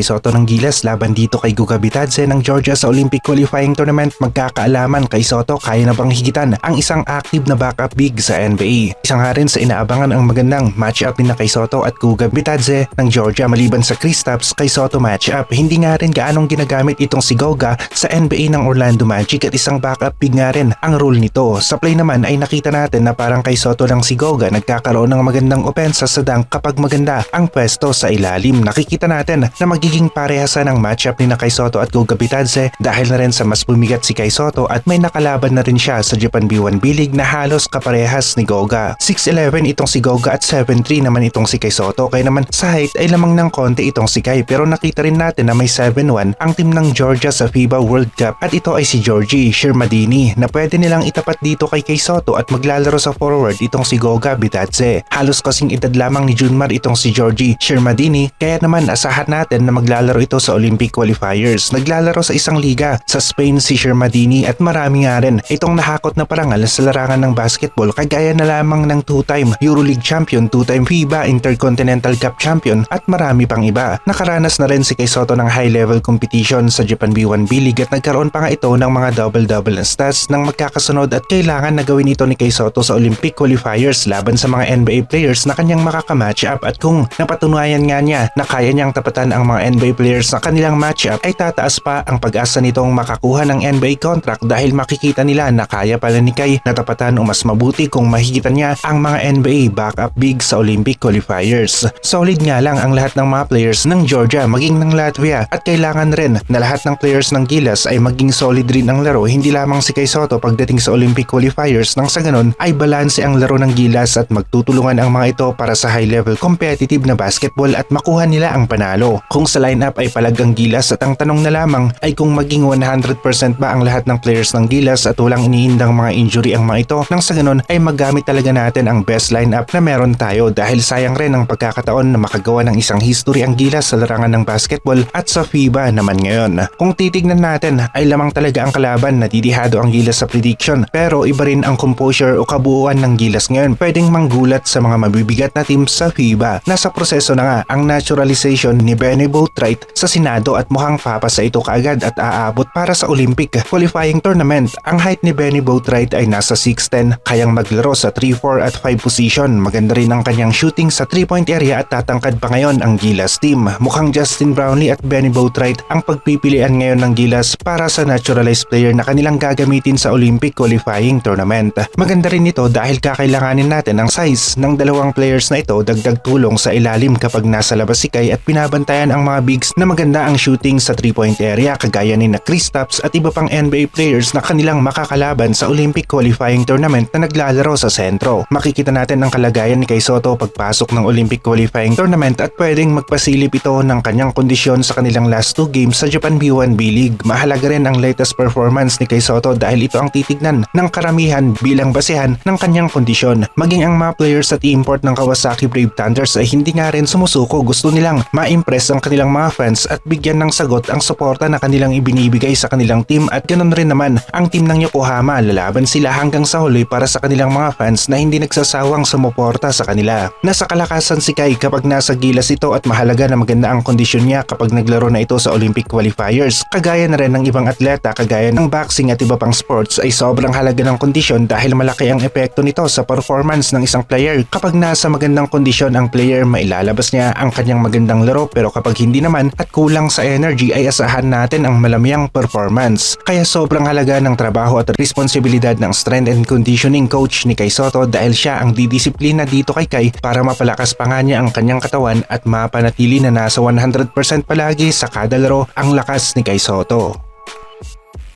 Soto ng Gilas laban dito kay Guga Bitadze ng Georgia sa Olympic Qualifying Tournament magkakaalaman kay Soto kaya na bang higitan ang isang active na backup big sa NBA. Isa nga rin sa inaabangan ang magandang matchup na kay Soto at Guga Bitadze ng Georgia maliban sa Kristaps kay Soto matchup. Hindi nga rin gaanong ginagamit itong si Goga sa NBA ng Orlando Magic at isang backup big nga rin ang role nito. Sa play naman ay nakita natin na parang kay Soto ng si Goga nagkakaroon ng magandang opensa sa dunk kapag maganda ang pwesto sa ilalim. Nakikita natin na magiging parehasan ang matchup ni na kay Soto at Goga Bitadze dahil na rin sa mas bumigat si kay Soto at may nakalaban na rin siya sa Japan B1 Bilig na halos kaparehas ni Goga. 6'11 itong si Goga at 7'3 naman itong si kay Soto kaya naman sa height ay lamang ng konti itong si Kai pero nakita rin natin na may 7'1 ang team ng Georgia sa FIBA World Cup at ito ay si Georgie Shermadini na pwede nilang itapat dito kay kay Soto at maglalaro sa forward itong si Goga Bitadze. Halos kasing edad lamang ni Junmar itong si Georgie Shermadini kaya naman asahan natin na maglalaro ito sa Olympic qualifiers. Naglalaro sa isang liga sa Spain si Shermadini at marami nga rin itong nahakot na parangal sa larangan ng basketball kagaya na lamang ng two-time Euroleague champion, two-time FIBA Intercontinental Cup champion at marami pang iba. Nakaranas na rin si Kay Soto ng high-level competition sa Japan B1 B-League at nagkaroon pa nga ito ng mga double-double na stats ng magkakasunod at kailangan na gawin ito ni Kay Soto sa Olympic qualifiers laban sa mga NBA players na kanyang makakamatch up at kung napatunayan nga niya na kaya niyang tapatan ang mga NBA players na kanilang matchup ay tataas pa ang pag-asa nitong makakuha ng NBA contract dahil makikita nila na kaya pala ni Kai natapatan o mas mabuti kung mahigitan niya ang mga NBA backup big sa Olympic qualifiers. Solid nga lang ang lahat ng mga players ng Georgia maging ng Latvia at kailangan rin na lahat ng players ng Gilas ay maging solid rin ang laro hindi lamang si Kai Soto pagdating sa Olympic qualifiers nang sa ganun ay balanse ang laro ng Gilas at magtutulungan ang mga ito para sa high level competitive na basketball at makuha nila ang panalo. Kung sa lineup ay palagang Gilas at ang tanong na lamang ay kung maging 100% ba ang lahat ng players ng Gilas at walang iniindang mga injury ang mga ito nang sa ganun ay magamit talaga natin ang best lineup na meron tayo dahil sayang rin ang pagkakataon na makagawa ng isang history ang Gilas sa larangan ng basketball at sa FIBA naman ngayon. Kung titignan natin ay lamang talaga ang kalaban na didihado ang Gilas sa prediction pero iba rin ang composure o kabuuan ng Gilas ngayon pwedeng manggulat sa mga mabibigat na team sa FIBA. Nasa proseso na nga ang naturalization ni Benny Boatwright sa Senado at mukhang papasa ito kaagad at aabot para sa Olympic qualifying tournament. Ang height ni Benny Boatwright ay nasa 6'10 kayang maglaro sa 3-4 at 5 position. Maganda rin ang kanyang shooting sa 3-point area at tatangkad pa ngayon ang Gilas team. Mukhang Justin Brownlee at Benny Boatwright ang pagpipilian ngayon ng Gilas para sa naturalized player na kanilang gagamitin sa Olympic qualifying tournament. Maganda rin ito dahil kakailanganin natin ang size ng dalawang players na ito dagdag tulong sa ilalim kapag nasa labas si Kai at pinabantayan ang mga bigs na maganda ang shooting sa 3-point area kagaya ni na Kristaps at iba pang NBA players na kanilang makakalaban sa Olympic qualifying tournament na naglalaro sa sentro. Makikita natin ang kalagayan ni Kai Soto pagpasok ng Olympic qualifying tournament at pwedeng magpasilip ito ng kanyang kondisyon sa kanilang last two games sa Japan B1 B-League. Mahalaga rin ang latest performance ni Kai Soto dahil ito ang titignan ng karamihan bilang basehan ng kanyang kondisyon. Maging ang mga players at import ng Kawasaki Brave Thunders ay hindi nga rin sumusuko. Gusto nilang ma-impress ang kanilang mga fans at bigyan ng sagot ang suporta na kanilang ibinibigay sa kanilang team at ganun rin naman ang team ng Yokohama. Lalaban sila hanggang sa huli para sa kanilang mga fans na hindi nagsasawang sumuporta sa kanila. Nasa kalakasan si Kai kapag nasa gilas ito at mahalaga na maganda ang kondisyon niya kapag naglaro na ito sa Olympic qualifiers. Kagaya na rin ng ibang atleta kagaya ng boxing at iba pang sports ay sobrang halaga ng kondisyon dahil malaki ang epekto nito sa performance ng isang player. Kapag nasa magandang kondisyon ang player, mailalabas niya ang kanyang magandang laro pero kapag hindi naman at kulang sa energy ay asahan natin ang malamyang performance. Kaya sobrang halaga ng trabaho at responsibilidad ng strength and conditioning coach ni Kai Soto dahil siya ang didisiplina dito kay Kai para mapalakas pa nga niya ang kanyang katawan at mapanatili na nasa 100% palagi sa kada laro ang lakas ni Kai Soto.